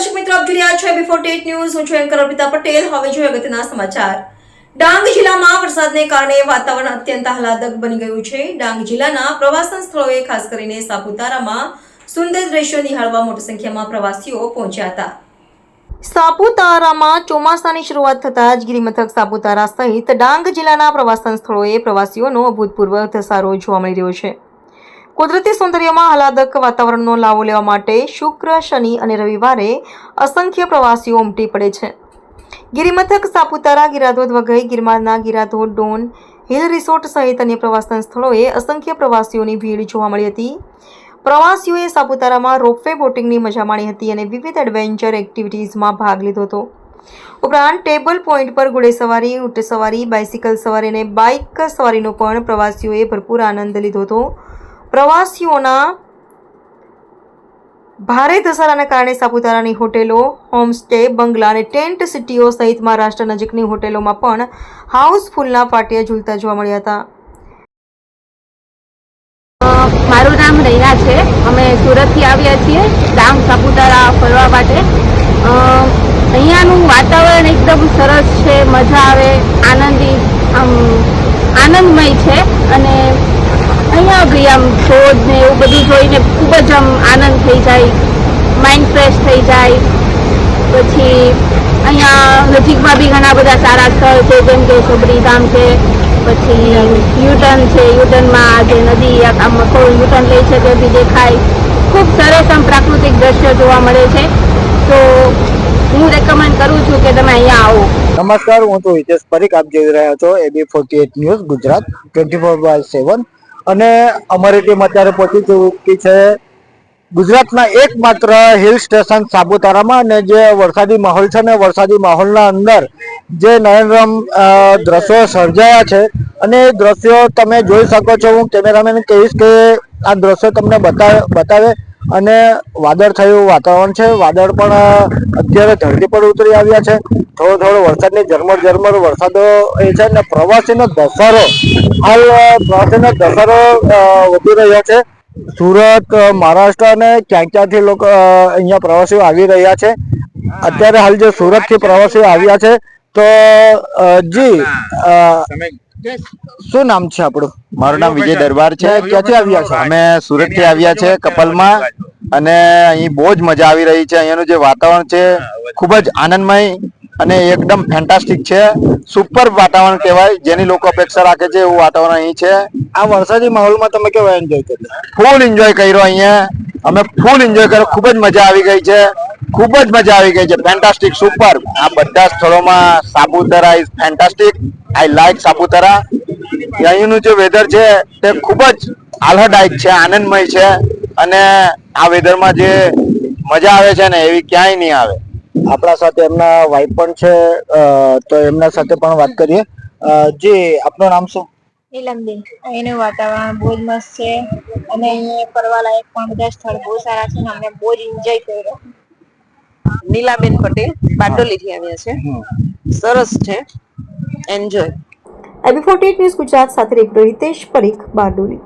છો before TET news. હું છું એન્કર અર્પિતા પટેલ. હવે જોઈએ અગત્યના સમાચાર. ડાંગ જિલ્લામાં વરસાદને કારણે વાતાવરણ અત્યંત આહલાદક બની ગયું છે. ડાંગ જિલ્લાના પ્રવાસન સ્થળોએ ખાસ કરીને સાપુતારામાં સુંદર દ્રશ્યો નિહાળવા મોટી સંખ્યામાં પ્રવાસીઓ પહોંચ્યા હતા. સાપુતારામાં ચોમાસાની શરૂઆત થતાં જ ગિરિમથક સાપુતારા સહિત ડાંગ જિલ્લાના પ્રવાસન સ્થળોએ પ્રવાસીઓનો અભૂતપૂર્વ ધસારો જોવા મળી રહ્યો છે. કુદરતી સૌંદર્યમાં આહલાદક વાતાવરણનો લાવો લેવા માટે શુક્ર, શનિ અને રવિવારે અસંખ્ય પ્રવાસીઓ ઉમટી પડે છે. ગિરિમથક, સાપુતારા ગિરાધોધ વઘઈ, ગિરમારના ગિરાધોધ ડોન, હિલ રિસોર્ટ સહિત અન્ય પ્રવાસન સ્થળોએ અસંખ્ય પ્રવાસીઓની ભીડ જોવા મળી હતી. પ્રવાસીઓએ સાપુતારામાં રોપવે બોટિંગની મજા માણી હતી અને વિવિધ એડવેન્ચર એક્ટિવિટીઝમાં ભાગ લીધો હતો. ઉપરાંત ટેબલ પોઈન્ટ પર ઘોડેસવારી ઊંટ સવારી બાઇસિકલ સવારી અને બાઇક સવારીનો પણ પ્રવાસીઓએ ભરપૂર આનંદ લીધો હતો. પ્રવાસીઓના ભારે ધસારાને કારણે સાપુતારાની હોટેલો, હોમસ્ટે, બંગલા અને ટેન્ટ સિટીઓ સહિત મહારાષ્ટ્ર નજીકની હોટેલોમાં પણ હાઉસફુલના પાટિયા ઝૂલતા જોવા મળ્યા હતા. મારું નામ રૈના છે. અમે સુરતથી આવ્યા છીએ ડાંગ સાપુતારા ફરવા માટે. અહીંયાનું વાતાવરણ એકદમ સરસ છે, મજા આવે, આનંદી, આમ, આનંદમય છે. અને અહીંયા બી આમ ધોધ ને એવું બધું જોઈને ખૂબ જ આમ આનંદ થઈ જાય માઇન્ડ ફ્રેશ થઈ જાય. પછી અહીંયા નજીકમાં બી ઘણા બધા સારા સ્થળ છે, જેમ કે સબરીધામ છે, પછી યુટર્ન છે, યુટર્નમાં જે નદી આમ થોડું યુટર્ન લે છે તે બી દેખાય. ખૂબ સરસ આમ પ્રાકૃતિક દ્રશ્યો જોવા મળે છે. તો હું રેકમેન્ડ કરું છું કે તમે અહીંયા આવો. નમસ્કાર, હું તો હિતેશ પરીખ. આપ જોઈ રહ્યા છો AB forty eight news Gujarat twenty four by seven અને અમારી ટીમ અત્યારે પહોંચી ચૂકી છે. ગુજરાતના એકમાત્ર હિલ સ્ટેશન સાપુતારામાં અને જે વરસાદી માહોલ છે ને વરસાદી માહોલના અંદર જે નયનરમ દ્રશ્યો સર્જાયા છે અને એ દ્રશ્યો તમે જોઈ શકો છો. હું કેમેરામેન કહીશ કે આ દ્રશ્યો તમને બતાવે બતાવે. અને વાદળ થયું, વાતાવરણ છે. વાદળ પણ અત્યારે ધરતી પર ઉતરી આવ્યા છે. થોડો થોડો વરસાદની ઝરમર ઝરમર વરસાદો એ છે ને પ્રવાસીનો ધસારો હાલ પ્રવાસીનો ધસારો વધી રહ્યો છે. સુરત મહારાષ્ટ્ર અને ક્યાંક ક્યાંથી લોકો અહીંયા પ્રવાસીઓ આવી રહ્યા છે. અત્યારે હાલ જે સુરતથી પ્રવાસીઓ આવ્યા છે, તો જી શું નામ છે આપણું? મારું નામ વિજય દરબાર છે. ક્યાંથી આવ્યા છે? અમે સુરતથી આવ્યા છે કપલમાં. અને અહીં બહુ જ મજા આવી રહી છે. અહીંયાનું જે વાતાવરણ છે ખૂબ જ આનંદમય અને એકદમ ફેન્ટાસ્ટિક છે. સુપર વાતાવરણ કહેવાય. જેની લોકો અપેક્ષા રાખે છે એવું વાતાવરણ અહીં છે. આ વરસાદી માહોલમાં તમે કેવા એન્જોય કર્યો? ફૂલ એન્જોય કર્યો અહીંયા. અમે ફૂલ એન્જોય કર્યો. ખૂબ જ મજા આવી ગઈ છે. ખૂબ જ મજા આવી ગઈ છે. ફેન્ટાસ્ટિક સુપર આ બધા સ્થળોમાં Saputara is fantastic I like Saputara. અહીંનું જે વેધર છે તે ખૂબ જ આહલાદાયક છે આનંદમય છે અને આ વેધરમાં જે મજા આવે છે ને એવી ક્યાંય નહીં આવે. આપણા સાથે એમના વાઈફ પણ છે તો એમના સાથે પણ વાત કરીએ. જે આપનું નામ શું? નીલમબેન. અહીંનું વાતાવરણ બહુ જ મસ્ત છે અને અહીંયા ફરવા લાયક પણ બધા સ્થળ બહુ સારા છે ને અમને બહુ જ એન્જોય કર્યો. નીલાબેન પટેલ બારડોલી થી આવ્યા છે. સરસ છે. Enjoy AB forty news Gujarat સાથે એક રિતેશ પરીખ બારડોલી.